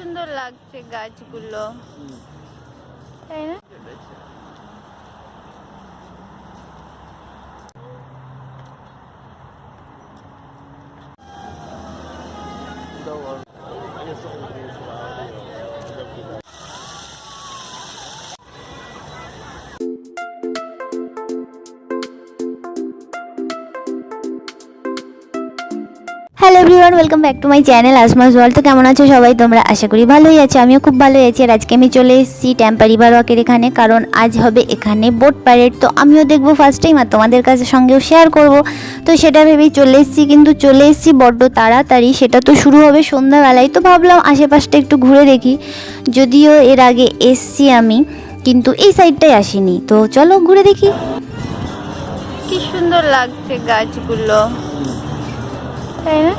সুন্দর লাগছে গাছগুলো। তাই না? Hello everyone welcome back to my channel Asma's world তো কেমন আছো সবাই? তোমরা আশা করি ভালোই আছো, আমিও খুব ভালোই আছি। আর আজকে আমি চলে এসেছি টেম্পারিবার ওয়াকের এখানে, কারণ আজ হবে এখানে বোট প্যারেড তো আমিও দেখব ফার্স্ট টাইম আর তোমাদের কাছে সঙ্গেও শেয়ার করব। তো সেটা ভেবেই চলে এসেছি, কিন্তু চলে এসেছি বড্ড তাড়াতাড়ি। সেটা তো শুরু হবে সন্ধ্যাবেলায়, তো ভাবলাম আশেপাশটা একটু ঘুরে দেখি। যদিও এর আগে এসছি আমি, কিন্তু এই সাইডটাই আসিনি। তো চলো ঘুরে দেখি। কি সুন্দর লাগছে গাছগুলো। তাই না?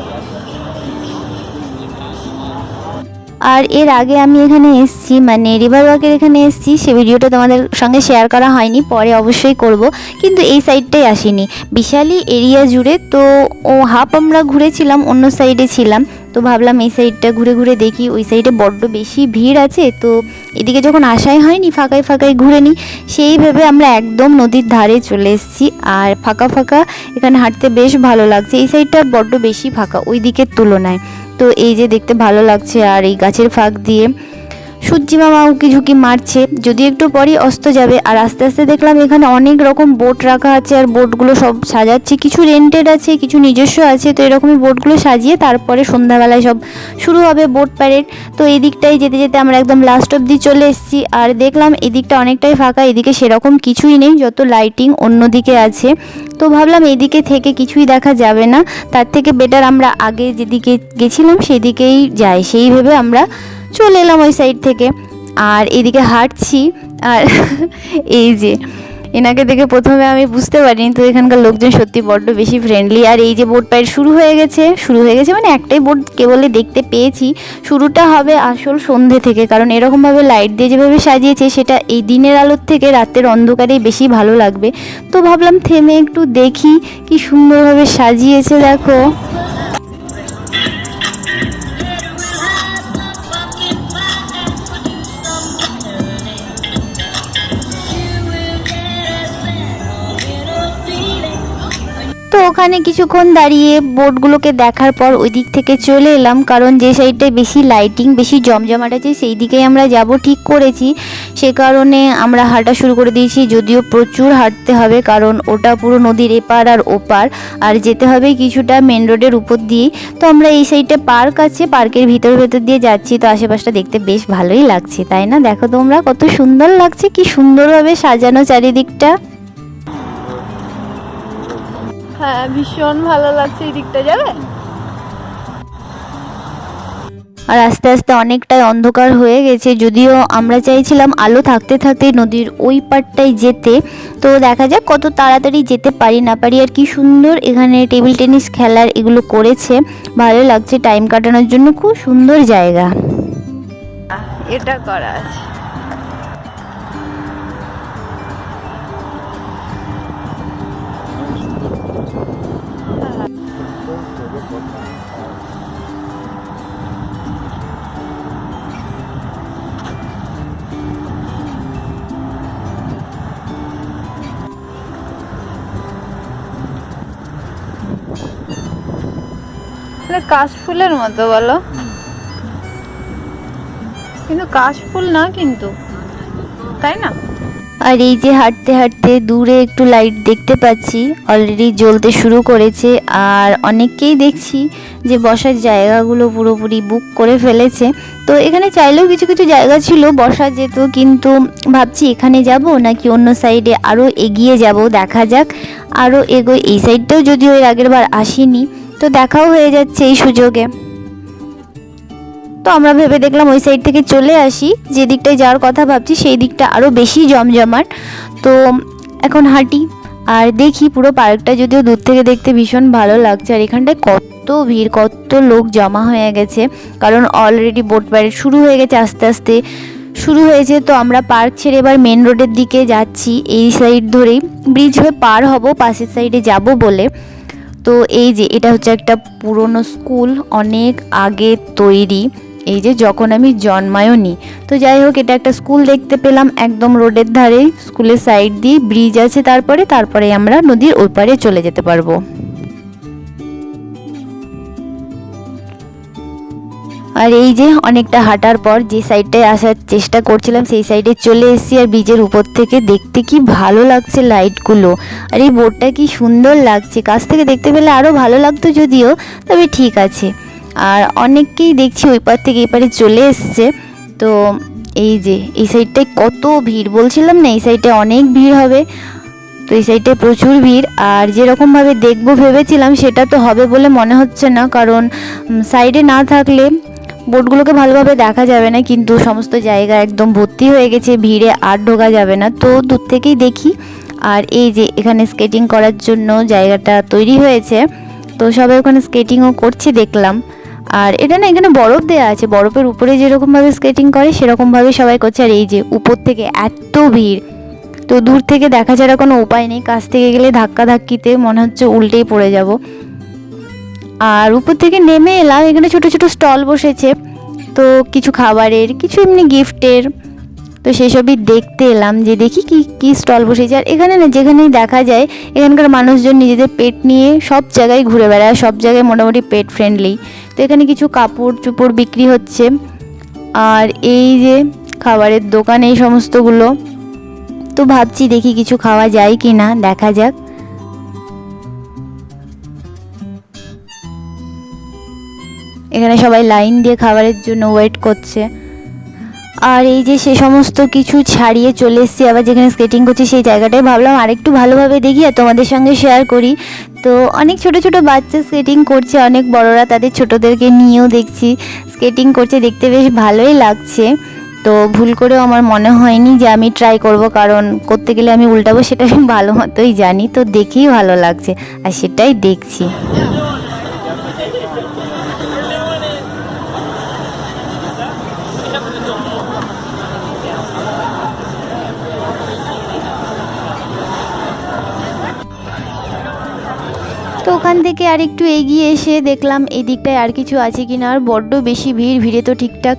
আর এর আগে আমি এখানে এসেছি মানে রিভার ওয়াকের এখানে এসেছি, সে ভিডিওটা তোমাদের সঙ্গে শেয়ার করা হয়নি, পরে অবশ্যই করব, কিন্তু এই সাইডটাই আসিনি। বিশালই এরিয়া জুড়ে তো ও হাফ আমরা ঘুরেছিলাম, অন্য সাইডে ছিলাম। তো ভাবলাম এই সাইডটা ঘুরে ঘুরে দেখি, ওই সাইডে বড্ড বেশি ভিড় আছে, তো এদিকে যখন আসাই হয়নি ফাঁকায় ফাঁকায় ঘুরে নিই, সেই ভেবে আমরা একদম নদীর ধারে চলে এসেছি, আর ফাঁকা ফাঁকা এখানে হাঁটতে বেশ ভালো লাগছে, এই সাইডটা বড্ড বেশি ফাঁকা, ওই দিকের তুলনায়। তো এই যে দেখতে ভালো লাগছে, আর এই গাছের ফাঁক দিয়ে সূর্যি মামা উকি ঝুঁকি মারছে যদি একটু পরই অস্ত যাবে। আর আস্তে আস্তে দেখলাম এখানে অনেক রকম বোট রাখা আছে, আর বোটগুলো সব সাজাচ্ছে। কিছু রেন্টেড আছে, কিছু নিজস্ব আছে, তো এরকমই বোটগুলো সাজিয়ে তারপরে সন্ধ্যাবেলায় সব শুরু হবে বোট প্যারেড তো এই দিকটাই যেতে যেতে আমরা একদম লাস্ট অবধি চলে এসেছি। আর দেখলাম এদিকটা অনেকটাই ফাঁকা, এদিকে সেরকম কিছুই নেই, যত লাইটিং অন্যদিকে আছে। তো ভাবলাম এদিকে থেকে কিছুই দেখা যাবে না। তার থেকে বেটার আমরা আগে যেদিকে গেছিলাম, সেদিকেই যাই। সেই ভেবে আমরা চলে এলাম ওই সাইড থেকে। আর এদিকে হাঁটছি, আর এই যে, এনাকে দেখে প্রথমে আমি বুঝতে পারিনি তো এখানকার লোকজন সত্যি বড্ড বেশি ফ্রেন্ডলি আর এই যে বোট পাইড শুরু হয়ে গেছে, শুরু হয়ে গেছে মানে একটাই বোট কেবলই দেখতে পেয়েছি। শুরুটা হবে আসল সন্ধে থেকে, কারণ এরকমভাবে লাইট দিয়ে যেভাবে সাজিয়েছে, সেটা এই দিনের আলোর থেকে রাতের অন্ধকারেই বেশি ভালো লাগবে। তো ভাবলাম থেমে একটু দেখি কি সুন্দরভাবে সাজিয়েছে, দেখো। তো ওখানে কিছুক্ষণ দাঁড়িয়ে বোটগুলোকে দেখার পর ওই দিক থেকে চলে এলাম, কারণ যে সাইডটায় বেশি লাইটিং বেশি জমজমাট আছে, সেই দিকেই আমরা যাব ঠিক করেছি। সে কারণে আমরা হাঁটা শুরু করে দিয়েছি, যদিও প্রচুর হাঁটতে হবে, কারণ ওটা পুরো নদীর এপার আর ওপার, আর যেতে হবে কিছুটা মেন রোডের উপর দিয়েই তো আমরা এই সাইডে পার্ক আছে, পার্কের ভিতর ভেতর দিয়ে যাচ্ছি, তো আশেপাশটা দেখতে বেশ ভালোই লাগছে, তাই না? দেখো তোমরা কত সুন্দর লাগছে, কি সুন্দরভাবে সাজানো চারিদিকটা। হ্যাঁ ভীষণ ভালো লাগছে এই দিকটা যাবে? আর আস্তে আস্তে অনেকটাই অন্ধকার হয়ে গেছে যদিও আমরা চাইছিলাম আলো থাকতে থাকতে নদীর ওই পারটায় যেতে তো দেখা যাক কত তাড়াতাড়ি যেতে পারি না পারি আর কি সুন্দর এখানে টেবিল টেনিস খেলার এগুলো করেছে ভালো লাগছে টাইম কাটানোর জন্য খুব সুন্দর জায়গা। এটা করা আছে। কাশফুলের মতো, বলো। কিন্তু কাশফুল না কিন্তু, তাই না? আর এই যে হাঁটতে হাঁটতে দূরে একটু লাইট দেখতে পাচ্ছি অলরেডি জ্বলতে শুরু করেছে, আর অনেককেই দেখছি যে বসার জায়গাগুলো পুরোপুরি বুক করে ফেলেছে। তো এখানে চাইলেও কিছু কিছু জায়গা ছিল বসা যেত, কিন্তু ভাবছি এখানে যাব নাকি অন্য সাইডে আরও এগিয়ে যাব, দেখা যাক। আরও এগোই, এই সাইডটাও যদিও এর আগের বার আসিনি। তো দেখাও হয়ে যাচ্ছে এই সুযোগে। তো আমরা ভেবে দেখলাম ওই সাইড থেকে চলে আসি, যে দিকটায় যাওয়ার কথা ভাবছি সেই দিকটা আরও বেশি জমজমাট। তো এখন হাঁটি, আর দেখি পুরো পার্কটা যদিও দূর থেকে দেখতে ভীষণ ভালো লাগছে, আর এখানটায় কত ভিড়, কত লোক জমা হয়ে গেছে। কারণ অলরেডি বোট প্যারেড শুরু হয়ে গেছে আস্তে আস্তে। শুরু হয়েছে তো আমরা পার্ক ছেড়ে এবার মেন রোডের দিকে যাচ্ছি, এই সাইড ধরেই। ব্রিজ হয়ে পার হব, পাশের সাইডে যাব বলে। তো এই যে, এটা হচ্ছে একটা পুরনো স্কুল, অনেক আগে তৈরি। এই যে, যখন আমি জন্মায়ও জন্মায়নি। তো যাই হোক, এটা একটা স্কুল দেখতে পেলাম একদম রোডের ধারে স্কুলের সাইড দিয়ে ব্রিজ আছে তারপরে তারপরে আমরা নদীর ওপারে চলে যেতে পারব। আর এই যে অনেকটা হাঁটার পর যে সাইডটায় আসার চেষ্টা করছিলাম, সেই সাইডে চলে এসেছি আর ব্রিজের উপর থেকে দেখতে কি ভালো লাগছে লাইটগুলো আর এই বোর্ডটা কি সুন্দর লাগছে। কাছ থেকে দেখতে পেলে আরও ভালো লাগতো যদিও, তবে ঠিক আছে। আর অনেককেই দেখছি ওই পার থেকে এপারে চলে এসছে। তো এই যে, এই সাইডটায় কত ভিড়, বলছিলাম না, এই সাইডে অনেক ভিড় হবে। তো এই সাইডে প্রচুর ভিড়। আর যেরকমভাবে দেখব ভেবেছিলাম, সেটা তো হবে বলে মনে হচ্ছে না। কারণ সাইডে না থাকলে বোটগুলোকে ভালোভাবে দেখা যাবে না, কিন্তু সমস্ত জায়গা একদম ভর্তি হয়ে গেছে, ভিড়ে আর ঢোকা যাবে না। তো দূর থেকেই দেখি। আর এই যে এখানে স্কেটিং করার জন্য জায়গাটা তৈরি হয়েছে। তো সবাই ওখানে স্কেটিংও করছে, দেখলাম। আর এটা না এখানে বরফ দেওয়া আছে, বরফের উপরে যেরকমভাবে স্কেটিং করে সেরকমভাবে সবাই করছে। আর এই যে উপর থেকে এত ভিড়। তো দূর থেকে দেখা ছাড়া কোনো উপায় নেই, কাছ থেকে গেলে ধাক্কা ধাক্কিতে মনে হচ্ছে উল্টেই পড়ে যাব। আর উপর থেকে নেমে এলাম, এখানে ছোট ছোট স্টল বসেছে। তো কিছু খাবারের, কিছু এমনি গিফটের। তো সেসবই দেখতে এলাম, যে দেখি কি কি স্টল বসেছে। আর এখানে না, যেখানেই দেখা যায়, এখানকার মানুষজন নিজেদের পেট নিয়ে সব জায়গায় ঘুরে বেড়ায়, সব জায়গায় মোটামুটি পেট ফ্রেন্ডলি তো এখানে কিছু কাপড় চুপড় বিক্রি হচ্ছে। আর এই যে খাবারের দোকান, এই সমস্তগুলো। তো ভাবছি দেখি কিছু খাওয়া যায় কি না দেখা যাক। এখানে সবাই লাইন দিয়ে খাবারের জন্য ওয়েট করছে। আর এই যে সে সমস্ত কিছু ছাড়িয়ে চলে এসেছি, আবার যেখানে স্কেটিং করছি সেই জায়গাটাই ভাবলাম আরেকটু ভালোভাবে দেখি আর তোমাদের সঙ্গে শেয়ার করি। তো অনেক ছোট ছোট বাচ্চা স্কেটিং করছে, অনেক বড়রা তাদের ছোটদেরকে নিয়েও দেখছি। স্কেটিং করছে, দেখতে বেশ ভালোই লাগছে। তো ভুল করেও আমার মনে হয়নি যে আমি ট্রাই করব, কারণ করতে গেলে আমি উল্টাবো, সেটা আমি ভালো মতোই জানি। তো দেখেই ভালো লাগছে, আর সেটাই দেখছি। তো ওখান থেকে আর একটু এগিয়ে এসে দেখলাম এই দিকটায় আর কিছু আছে কি না আর বড্ড বেশি ভিড়, ভিড়ে তো ঠিকঠাক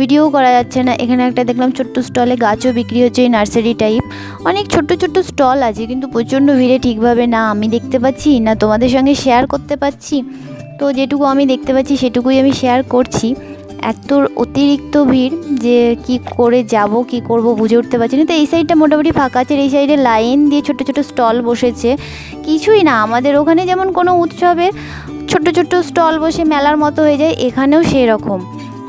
ভিডিও করা যাচ্ছে না। এখানে একটা দেখলাম ছোট্ট স্টলে গাছও বিক্রি হচ্ছে এই নার্সারি টাইপ অনেক ছোট্ট ছোট্ট স্টল আছে, কিন্তু প্রচণ্ড ভিড়ে ঠিকভাবে না। আমি দেখতে পাচ্ছি না, তোমাদের সঙ্গে শেয়ার করতে পারছি তো যেটুকু আমি দেখতে পাচ্ছি, সেটুকুই আমি শেয়ার করছি। এত অতিরিক্ত ভিড় যে কি করে যাব, কি করব বুঝে উঠতে পারছি না। তো এই সাইডটা মোটামুটি ফাঁকা আছে এই সাইডে লাইন দিয়ে ছোট ছোট স্টল বসেছে। কিছুই না, আমাদের ওখানে যেমন কোনো উৎসবে ছোট ছোট স্টল বসে মেলার মতো হয়ে যায়, এখানেও সেই রকম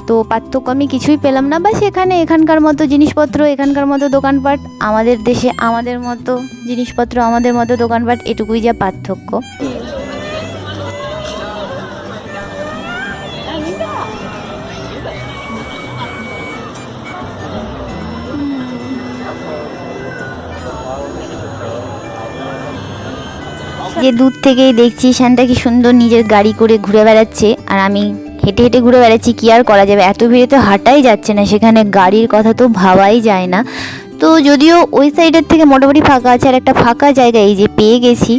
তো পার্থক্য আমি কিছুই পেলাম না বা সেখানে এখানকার মতো জিনিসপত্র, এখানকার মতো দোকানপাট, আমাদের দেশে আমাদের মতো জিনিসপত্র, আমাদের মতো দোকানপাট, এটুকুই যা পার্থক্য। যে দূর থেকেই দেখছি শানটা কি সুন্দর নিজের গাড়ি করে ঘুরে বেড়াচ্ছে, আর আমি হেঁটে হেঁটে ঘুরে বেড়াচ্ছি, কি আর করা যাবে? এত ভিড়ে তো হাঁটাই যাচ্ছে না, সেখানে গাড়ির কথা তো ভাবাই যায় না। তো যদিও ওই সাইডের থেকে মোটামুটি ফাঁকা আছে, আর একটা ফাঁকা জায়গা, এই যে পেয়ে গেছি।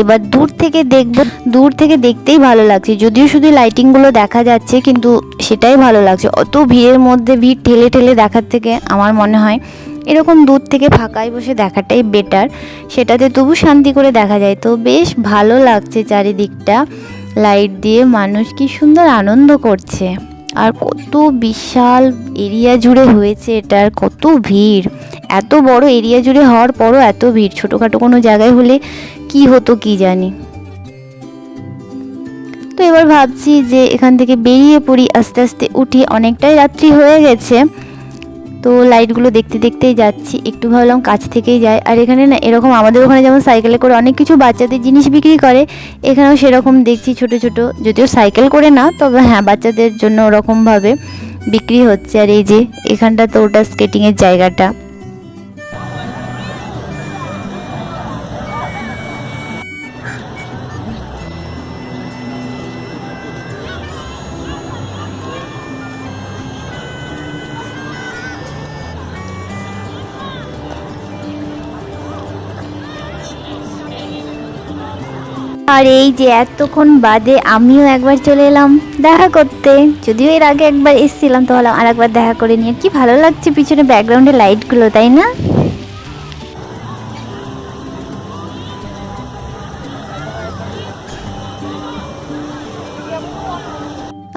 এবার দূর থেকে দেখব, দূর থেকে দেখতেই ভালো লাগছে। যদিও শুধু লাইটিংগুলো দেখা যাচ্ছে, কিন্তু সেটাই ভালো লাগছে। অত ভিড়ের মধ্যে ভিড় ঠেলে ঠেলে দেখার থেকে আমার মনে হয় এরকম দূর থেকে ফাঁকায় বসে দেখাটাই বেটার সেটাতে তবু শান্তি করে দেখা যায়। তো বেশ ভালো লাগছে চারিদিকটা। লাইট দিয়ে মানুষ কি সুন্দর আনন্দ করছে। আর কত বিশাল এরিয়া জুড়ে হয়েছে এটার কত ভিড়। এত বড় এরিয়া জুড়ে হওয়ার পরও এত ভিড়। ছোটোখাটো কোনো জায়গায় হলে কি হতো কি জানি। তো এবার ভাবছি যে এখান থেকে বেরিয়ে পড়ি। আস্তে আস্তে উঠি। অনেকটাই রাত্রি হয়ে গেছে। তো লাইটগুলো দেখতে দেখতেই যাচ্ছি, একটু ভাবলাম কাছ থেকেই যায় আর এখানে না, এরকম আমাদের ওখানে যেমন সাইকেলে করে অনেক কিছু বাচ্চাদের জিনিস বিক্রি করে, এখানেও সেরকম দেখছি ছোট ছোট। যদিও সাইকেল করে না, তবে হ্যাঁ বাচ্চাদের জন্য ওরকমভাবে বিক্রি হচ্ছে। আর এই যে, এখানটা তো ওটা স্কেটিংয়ের জায়গাটা। আর এই যে এতক্ষণ বাদে আমিও একবার চলে এলাম দেখা করতে। যদিও এর আগে একবার এসেছিলাম তাহলে আর একবার দেখা করে নিয়ে কি ভালো লাগছে পিছনে ব্যাকগ্রাউন্ডে লাইটগুলো তাই না?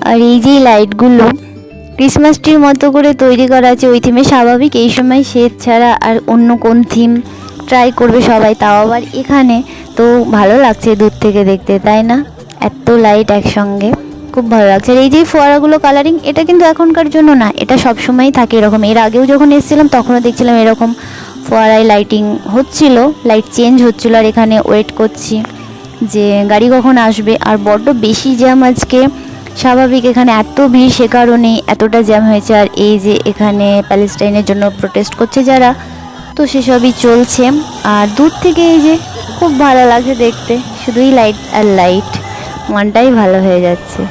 আর এই যে লাইটগুলো ক্রিসমাস ট্রির মতো করে তৈরি করা আছে, ওই থিমে স্বাভাবিক। এই সময় শীত ছাড়া আর অন্য কোন থিম ট্রাই করবে সবাই, তাও আবার এখানে। তো ভালো লাগছে দূর থেকে দেখতে, তাই না? এত লাইট একসঙ্গে। খুব ভালো লাগছে। আর এই যে ফোয়ারাগুলো কালারিং এটা কিন্তু এখনকার জন্য না, এটা সব সময়ই থাকে এরকম। এর আগেও যখন এসেছিলাম, তখনও দেখছিলাম এরকম ফোয়ারায় লাইটিং হচ্ছিল লাইট চেঞ্জ হচ্ছিল। আর এখানে ওয়েট করছি যে গাড়ি কখন আসবে। আর বড্ড বেশি জ্যাম আজকে। স্বাভাবিক, এখানে এত ভিড় সে কারণেই এতটা জ্যাম হয়েছে। আর এই যে এখানে প্যালেস্টাইনের জন্য প্রোটেস্ট করছে যারা, তো সেসবই চলছে। আর দূর থেকে এই যে খুব ভালো লাগছে দেখতে। শুধুই লাইট আর লাইট মনটাই ভালো হয়ে যাচ্ছে।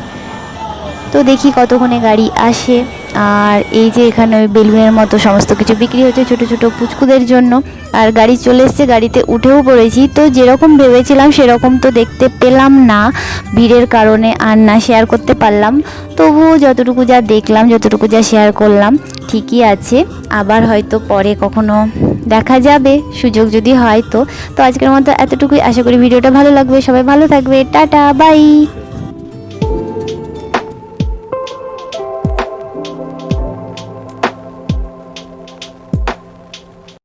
তো দেখি কতক্ষণে গাড়ি আসে। আর এই যে এখানে ওই বেলুনের মতো সমস্ত কিছু বিক্রি হচ্ছে ছোট ছোট পুচকুদের জন্য। আর গাড়ি চলে এসছে, গাড়িতে উঠেও পড়েছি। তো যেরকম ভেবেছিলাম সেরকম তো দেখতে পেলাম না। ভিড়ের কারণে আর না শেয়ার করতে পারলাম। তবুও যতটুকু যা দেখলাম, যতটুকু যা শেয়ার করলাম, ঠিকই আছে। আবার হয়তো পরে কখনো দেখা যাবে, সুযোগ যদি হয় তো। তো আজকের মতো এতটুকুই। আশা করি ভিডিওটা ভালো লাগবে। সবাই ভালো থাকবে। Tata, bye.